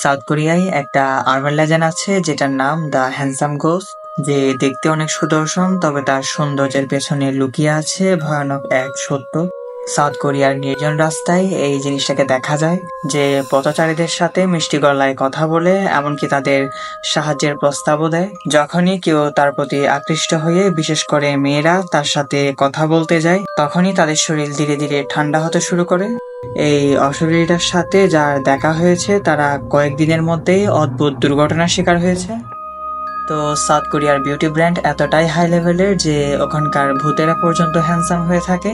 South কোরিয়ায় একটা urban legend আছে, যেটার নাম দ্য হ্যান্ডসাম গোস যে দেখতে অনেক সুদর্শন, তবে তার সৌন্দর্যের পেছনে লুকিয়ে আছে ভয়ানক এক সত্য। সাউথ কোরিয়ার নির্জন রাস্তায় এই জিনিসটাকে দেখা যায়, যে পথচারীদের সাথে মিষ্টি গলায় কথা বলে, এমনকি তাদের সাহায্যের প্রস্তাবও দেয়। যখনই কেউ তার প্রতি আকৃষ্ট হয়ে, বিশেষ করে মেয়েরা, তার সাথে কথা বলতে যায়, তখনই তাদের শরীর ধীরে ধীরে ঠান্ডা হতে শুরু করে। এই অশরীরটার সাথে যার দেখা হয়েছে, তারা কয়েকদিনের মধ্যেই অদ্ভুত দুর্ঘটনার শিকার হয়েছে। তো সাউথ কোরিয়ার বিউটি ব্র্যান্ড এতটাই হাই লেভেলের যে ওখানকার ভূতেরা পর্যন্ত হ্যান্ডসাম হয়ে থাকে।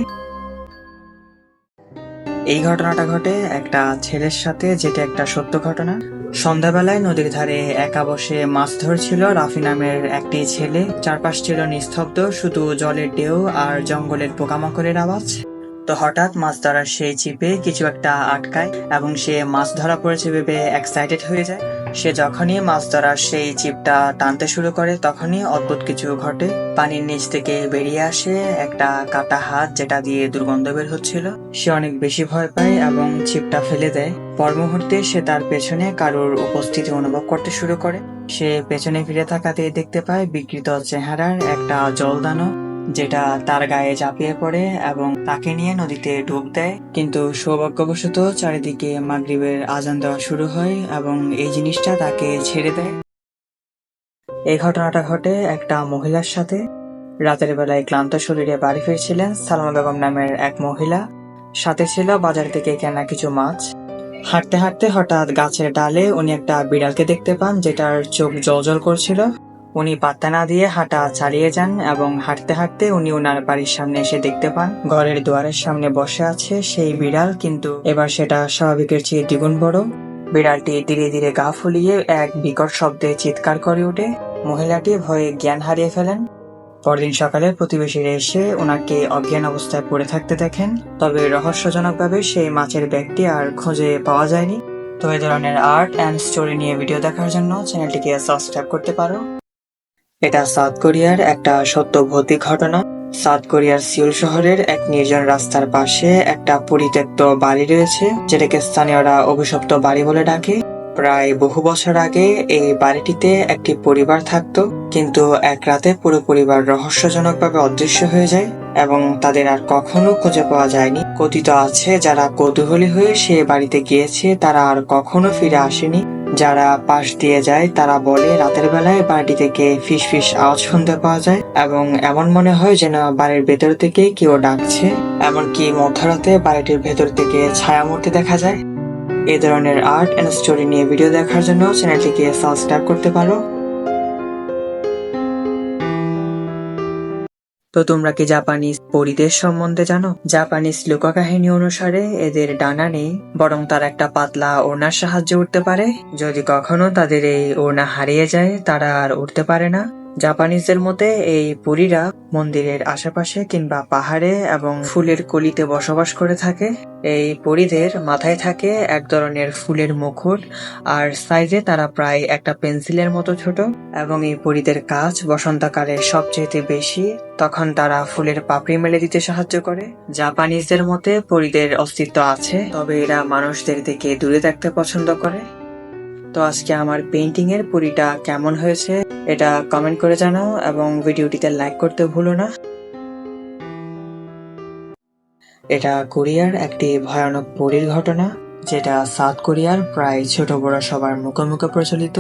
এই ঘটনাটা ঘটে একটা ছেলের সাথে, যেটা একটা সত্য ঘটনা। সন্ধ্যাবেলায় নদীর ধারে একা বসে মাছ ধরছিল রাফি নামের একটি ছেলে। চারপাশ ছিল নিস্তব্ধ, শুধু জলের ঢেউ আর জঙ্গলের পোকামাকড়ের আওয়াজ। তো হঠাৎ মাছ ধরার সেই চিপে কিছু একটা আটকায় এবং সে মাছ ধরা পড়েছে ভেবে এক্সাইটেড হয়ে যায়। সে যখনই মাছ ধরার সেই চিপটা টানতে শুরু করে, তখনই অদ্ভুত কিছু ঘটে। পানির নিচ থেকে বেরিয়ে আসে একটা কাটা হাত যেটা দিয়ে দুর্গন্ধ বের হচ্ছিল। সে অনেক বেশি ভয় পায় এবং চিপটা ফেলে দেয়। পর মুহূর্তে সে তার পেছনে কারোর উপস্থিতি অনুভব করতে শুরু করে। সে পেছনে ফিরে থাকাতে দেখতে পায় বিকৃত চেহারার একটা জলদানো যেটা তার গায়ে ঝাঁপিয়ে পড়ে এবং তাকে নিয়ে নদীতে ডুব দেয়। কিন্তু সৌভাগ্যবশত চারিদিকে মাগরিবের আজান দেওয়া শুরু হয় এবং এই জিনিসটা তাকে ছেড়ে দেয়। এই ঘটনাটা ঘটে একটা মহিলার সাথে। রাতের বেলায় ক্লান্ত শরীরে বাড়ি ফিরছিলেন সালমা বেগম নামের এক মহিলা। সাথে ছিল বাজার থেকে কেনা কিছু মাছ। হাঁটতে হাঁটতে হঠাৎ গাছের ডালে উনি একটা বিড়ালকে দেখতে পান, যেটার চোখ জলজল করছিল। উনি পাত্তা না দিয়ে হাঁটা চালিয়ে যান এবং হাঁটতে হাঁটতে উনি ওনার বাড়ির সামনে এসে দেখতে পান। ঘরের দুয়ারের সামনে বসে আছে সেই বিড়াল, কিন্তু এবার সেটা স্বাভাবিকের চেয়ে দ্বিগুণ বড়। বিড়ালটি ধীরে ধীরে গা ফুলিয়ে এক বিকট শব্দে চিৎকার করে ওঠে। মহিলাটি ভয়ে জ্ঞান হারিয়ে ফেলেন। পরদিন সকালে প্রতিবেশীরা এসে ওনাকে অজ্ঞান অবস্থায় পড়ে থাকতে দেখেন। তবে রহস্যজনকভাবে সেই মাছের ব্যাগটি আর খুঁজে পাওয়া যায়নি। তো এই ধরনের আর্ট অ্যান্ড স্টোরি নিয়ে ভিডিও দেখার জন্য চ্যানেলটিকে সাবস্ক্রাইব করতে পারো। এটা সাউথ কোরিয়ার একটা সত্য ঘটনা। সাউথ কোরিয়ার সিউল শহরের এক নির্জন রাস্তার পাশে একটা পরিত্যক্ত বাড়ি রয়েছে, যেটাকে স্থানীয়রা অভিশপ্ত বাড়ি বলে ডাকে। প্রায় বহু বছর আগে এই বাড়িটিতে একটি পরিবার থাকতো, কিন্তু এক রাতে পুরো পরিবার রহস্যজনকভাবে অদৃশ্য হয়ে যায় এবং তাদের আর কখনো খুঁজে পাওয়া যায়নি। কথিত আছে, যারা কৌতূহলী হয়ে সে বাড়িতে গিয়েছে, তারা আর কখনো ফিরে আসেনি। যারা পাশ দিয়ে যায়, তারা বলে, রাতের বেলায় বাড়ি থেকে ফিস ফিস আওয়াজ শুনতে পাওয়া যায় এবং এমন মনে হয় যেন বাড়ির ভেতর থেকে কেউ ডাকছে, এমনকি মধ্যরাতে বাড়িটির ভেতর থেকে ছায়ামূর্তি দেখা যায়। এ ধরনের আর্ট এন্ড স্টোরি নিয়ে ভিডিও দেখার জন্য চ্যানেলটিকে সাবস্ক্রাইব করতে পারো। তো তোমরা কি জাপানিজ পরিদেশ সম্বন্ধে জানো? জাপানিজ লোককাহিনী অনুসারে এদের ডানা নেই, বরং তার একটা পাতলা ওড়নার সাহায্যে উঠতে পারে। যদি কখনো তাদের এই ওড়না হারিয়ে যায়, তারা আর উঠতে পারে না। জাপানিজদের মতে এই পুরীরা মন্দিরের আশেপাশে কিংবা পাহাড়ে এবং ফুলের কলিতে বসবাস করে থাকে। এই পরীদের মাথায় থাকে এক ধরনের ফুলের মুকুট, আর সাইজে তারা প্রায় একটা পেন্সিলের মতো ছোট। এবং এই পরীদের কাজ বসন্তকালে সবচেয়ে বেশি, তখন তারা ফুলের পাপড়ি মেলে দিতে সাহায্য করে। জাপানিজদের মতে পরীদের অস্তিত্ব আছে, তবে এরা মানুষদের থেকে দূরে থাকতে পছন্দ করে। তো আজকে আমার পেন্টিং এর পুরিটা কেমন হয়েছে এটা কমেন্ট করে জানাও এবং ভিডিওটিতে লাইক করতে ভুলো না। এটা কোরিয়ার একটি ভয়ানক পরীর ঘটনা, যেটা সাউথ কোরিয়ার প্রায় ছোট বড় সবার মুখে মুখে প্রচলিত।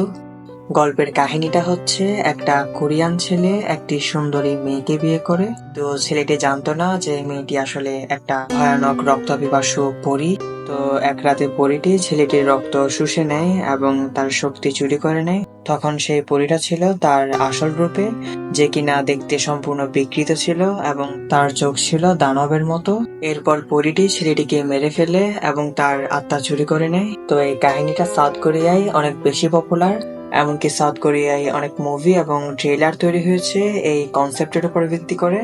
গল্পের কাহিনীটা হচ্ছে, একটা কোরিয়ান ছেলে একটি সুন্দরী মেয়েকে বিয়ে করে। তো ছেলেটি জানতো না যে মেয়েটি আসলে একটা ভয়ানক রক্ত পিপাসু পরী। তো এক রাতে পরীটি ছেলেটির রক্ত শুষে নেয় এবং তার শক্তি চুরি করে নেয়। তখন সেই পরীটা ছিল তার আসল রূপে, যে কিনা দেখতে সম্পূর্ণ বিকৃত ছিল এবং তার চোখ ছিল দানবের মতো। এরপর পরীটি ছেলেটিকে মেরে ফেলে এবং তার আত্মা চুরি করে নেয়। তো এই কাহিনীটা সাউথ কোরিয়ায় অনেক বেশি পপুলার এমনকি সাউথ কোরিয়ায় অনেক মুভি এবং ট্রেলার তৈরি হয়েছে এই কনসেপ্টের উপর ভিত্তি করে।